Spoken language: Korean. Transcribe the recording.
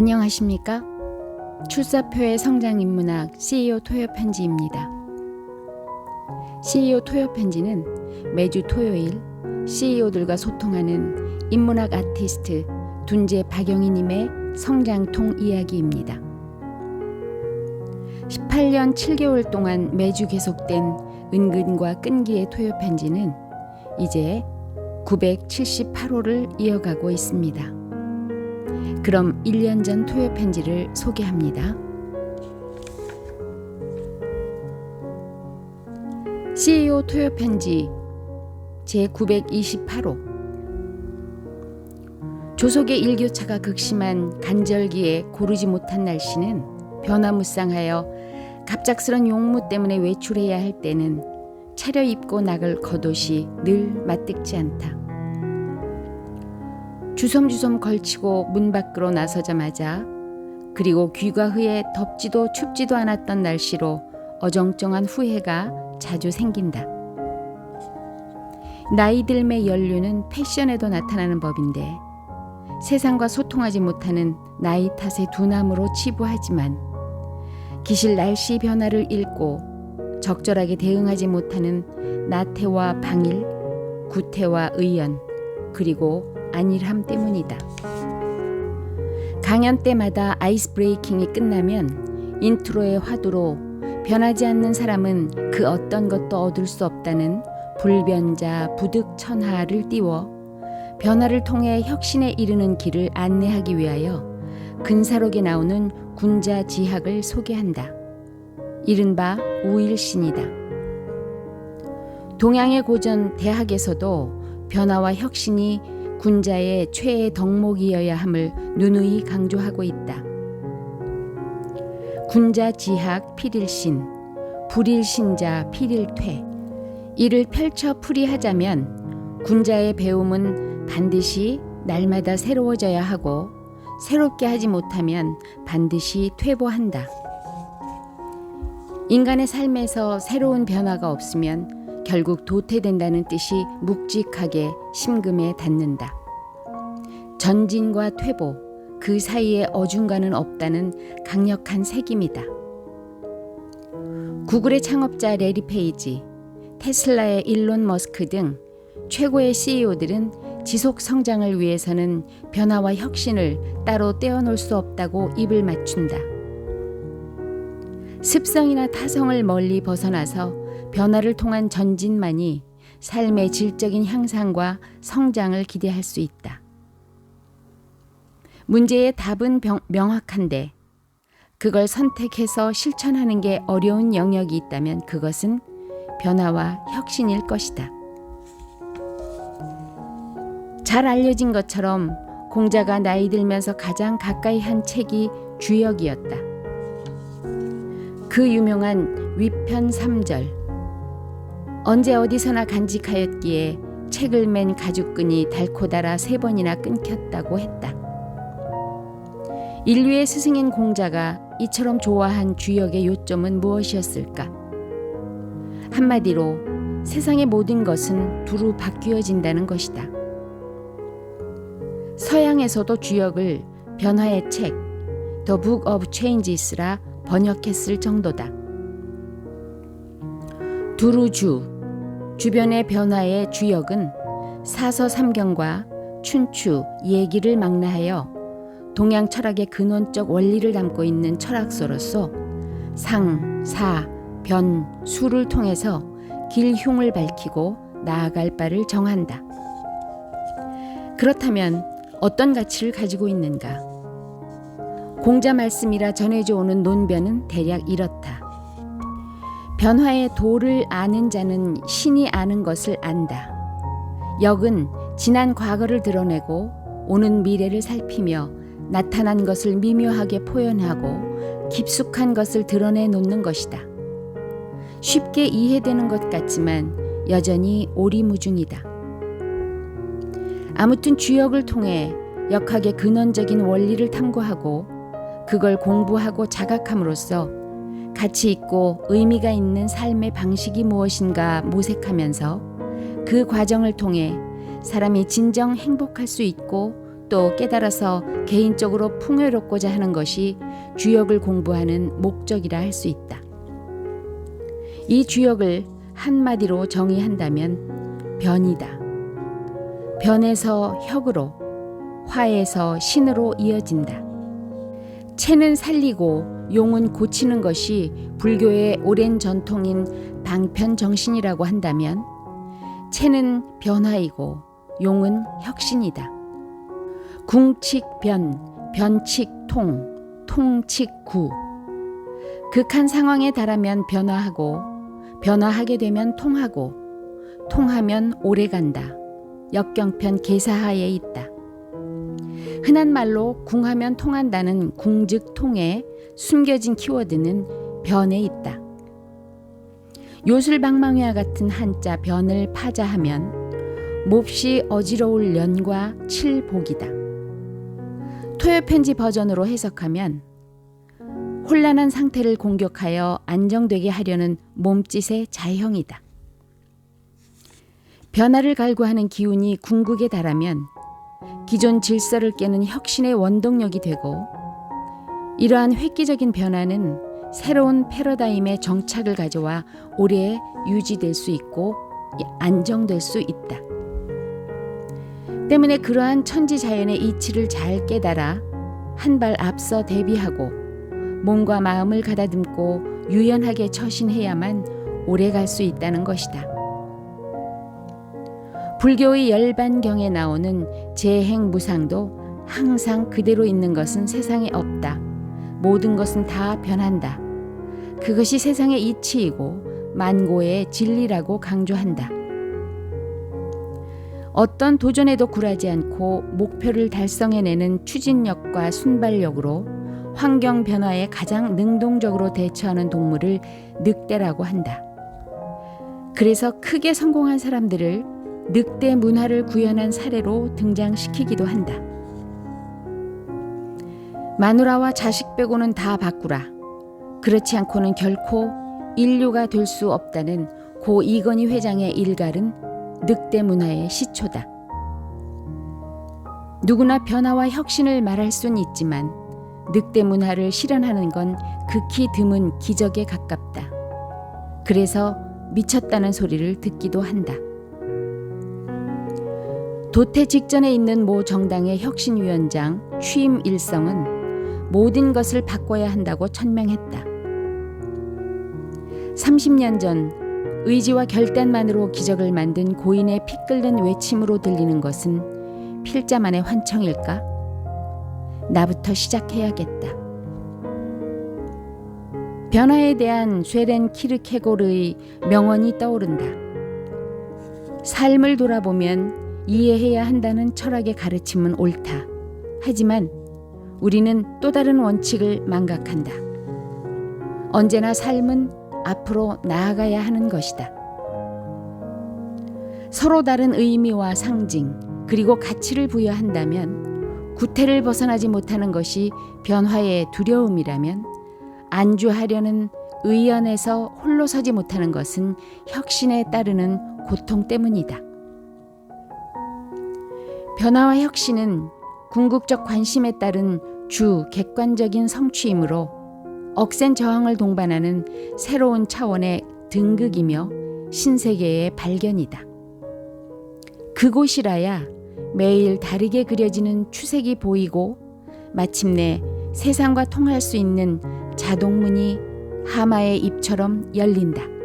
안녕하십니까? 출사표의 성장 인문학 CEO 토요 편지입니다. CEO 토요 편지는 매주 토요일 CEO들과 소통하는 인문학 아티스트 둔재 박영희님의 성장통 이야기입니다. 18년 7개월 동안 매주 계속된 은근과 끈기의 토요 편지는 이제 978호를 이어가고 있습니다. 그럼 1년 전 토요 편지를 소개합니다. CEO 토요 편지 제 928호 조속의 일교차가 극심한 간절기에 고르지 못한 날씨는 변화무쌍하여 갑작스런 용무 때문에 외출해야 할 때는 차려입고 나갈 겉옷이 늘 맞득지 않다. 주섬주섬 걸치고 문 밖으로 나서자마자 그리고 귀가후에 덥지도 춥지도 않았던 날씨로 어정쩡한 후회가 자주 생긴다. 나이 들매 연륜은 패션에도 나타나는 법인데 세상과 소통하지 못하는 나이 탓의 두남으로 치부하지만 기실 날씨 변화를 읽고 적절하게 대응하지 못하는 나태와 방일, 구태와 의연, 그리고 안일함 때문이다. 강연 때마다 아이스 브레이킹이 끝나면 인트로의 화두로 변하지 않는 사람은 그 어떤 것도 얻을 수 없다는 불변자 부득천하를 띄워 변화를 통해 혁신에 이르는 길을 안내하기 위하여 근사록에 나오는 군자 지학을 소개한다. 이른바 우일신이다. 동양의 고전 대학에서도 변화와 혁신이 군자의 최애 덕목이어야 함을 누누이 강조하고 있다. 군자 지학 필일신, 불일신자 필일퇴. 이를 펼쳐 풀이하자면 군자의 배움은 반드시 날마다 새로워져야 하고 새롭게 하지 못하면 반드시 퇴보한다. 인간의 삶에서 새로운 변화가 없으면 결국 도태된다는 뜻이 묵직하게 심금에 닿는다. 전진과 퇴보, 그 사이에 어중간은 없다는 강력한 새김이다. 구글의 창업자 레리 페이지, 테슬라의 일론 머스크 등 최고의 CEO들은 지속 성장을 위해서는 변화와 혁신을 따로 떼어놓을 수 없다고 입을 맞춘다. 습성이나 타성을 멀리 벗어나서 변화를 통한 전진만이 삶의 질적인 향상과 성장을 기대할 수 있다. 문제의 답은 병, 명확한데 그걸 선택해서 실천하는 게 어려운 영역이 있다면 그것은 변화와 혁신일 것이다. 잘 알려진 것처럼 공자가 나이 들면서 가장 가까이 한 책이 주역이었다. 그 유명한 위편 3절 언제 어디서나 간직하였기에 책을 맨 가죽끈이 닳아 세 번이나 끊겼다고 했다. 인류의 스승인 공자가 이처럼 좋아한 주역의 요점은 무엇이었을까? 한마디로 세상의 모든 것은 두루 바뀌어진다는 것이다. 서양에서도 주역을 변화의 책, The Book of Changes라 번역했을 정도다. 두루주, 주변의 변화의 주역은 사서 삼경과 춘추, 예기를 망라하여 동양 철학의 근원적 원리를 담고 있는 철학서로서 상, 사, 변, 수를 통해서 길흉을 밝히고 나아갈 바를 정한다. 그렇다면 어떤 가치를 가지고 있는가? 공자 말씀이라 전해져 오는 논변은 대략 이렇다. 변화의 도를 아는 자는 신이 아는 것을 안다. 역은 지난 과거를 드러내고 오는 미래를 살피며 나타난 것을 미묘하게 표현하고 깊숙한 것을 드러내 놓는 것이다. 쉽게 이해되는 것 같지만 여전히 오리무중이다. 아무튼 주역을 통해 역학의 근원적인 원리를 탐구하고 그걸 공부하고 자각함으로써 가치 있고 의미가 있는 삶의 방식이 무엇인가 모색하면서 그 과정을 통해 사람이 진정 행복할 수 있고 무엇도 깨달아서 개인적으로 풍요롭고자 하는 것이 주역을 공부하는 목적이라 할 수 있다. 이 주역을 한마디로 정의한다면 변이다. 변에서 혁으로, 화에서 신으로 이어진다. 채는 살리고 용은 고치는 것이 불교의 오랜 전통인 방편 정신이라고 한다면 채는 변화이고 용은 혁신이다. 궁칙변, 변칙통, 통칙구. 극한 상황에 달하면 변화하고 변화하게 되면 통하고 통하면 오래간다. 역경편 개사하에 있다. 흔한 말로 궁하면 통한다는 궁즉 통에 숨겨진 키워드는 변에 있다. 요술방망이와 같은 한자 변을 파자하면 몹시 어지러울 연과 칠복이다. 토요편지 버전으로 해석하면 혼란한 상태를 공격하여 안정되게 하려는 몸짓의 자형이다. 변화를 갈구하는 기운이 궁극에 달하면 기존 질서를 깨는 혁신의 원동력이 되고 이러한 획기적인 변화는 새로운 패러다임의 정착을 가져와 오래 유지될 수 있고 안정될 수 있다. 때문에 그러한 천지자연의 이치를 잘 깨달아 한 발 앞서 대비하고 몸과 마음을 가다듬고 유연하게 처신해야만 오래 갈 수 있다는 것이다. 불교의 열반경에 나오는 재행 무상도 항상 그대로 있는 것은 세상에 없다. 모든 것은 다 변한다. 그것이 세상의 이치이고 만고의 진리라고 강조한다. 어떤 도전에도 굴하지 않고 목표를 달성해내는 추진력과 순발력으로 환경 변화에 가장 능동적으로 대처하는 동물을 늑대라고 한다. 그래서 크게 성공한 사람들을 늑대 문화를 구현한 사례로 등장시키기도 한다. 마누라와 자식 빼고는 다 바꾸라. 그렇지 않고는 결코 인류가 될 수 없다는 고 이건희 회장의 일갈은 늑대 문화의 시초다. 누구나 변화와 혁신을 말할 수는 있지만 늑대 문화를 실현하는 건 극히 드문 기적에 가깝다. 그래서 미쳤다는 소리를 듣기도 한다. 도태 직전에 있는 모 정당의 혁신위원장 취임 일성은 모든 것을 바꿔야 한다고 천명했다. 30년 전 의지와 결단만으로 기적을 만든 고인의 피 끓는 외침으로 들리는 것은 필자만의 환청일까? 나부터 시작해야겠다. 변화에 대한 쇠렌 키르케고르의 명언이 떠오른다. 삶을 돌아보면 이해해야 한다는 철학의 가르침은 옳다. 하지만 우리는 또 다른 원칙을 망각한다. 언제나 삶은 앞으로 나아가야 하는 것이다. 서로 다른 의미와 상징, 그리고 가치를 부여한다면 구태를 벗어나지 못하는 것이 변화의 두려움이라면 안주하려는 의연에서 홀로 서지 못하는 것은 혁신에 따르는 고통 때문이다. 변화와 혁신은 궁극적 관심에 따른 주 객관적인 성취이므로 억센 저항을 동반하는 새로운 차원의 등극이며 신세계의 발견이다. 그곳이라야 매일 다르게 그려지는 추색이 보이고 마침내 세상과 통할 수 있는 자동문이 하마의 입처럼 열린다.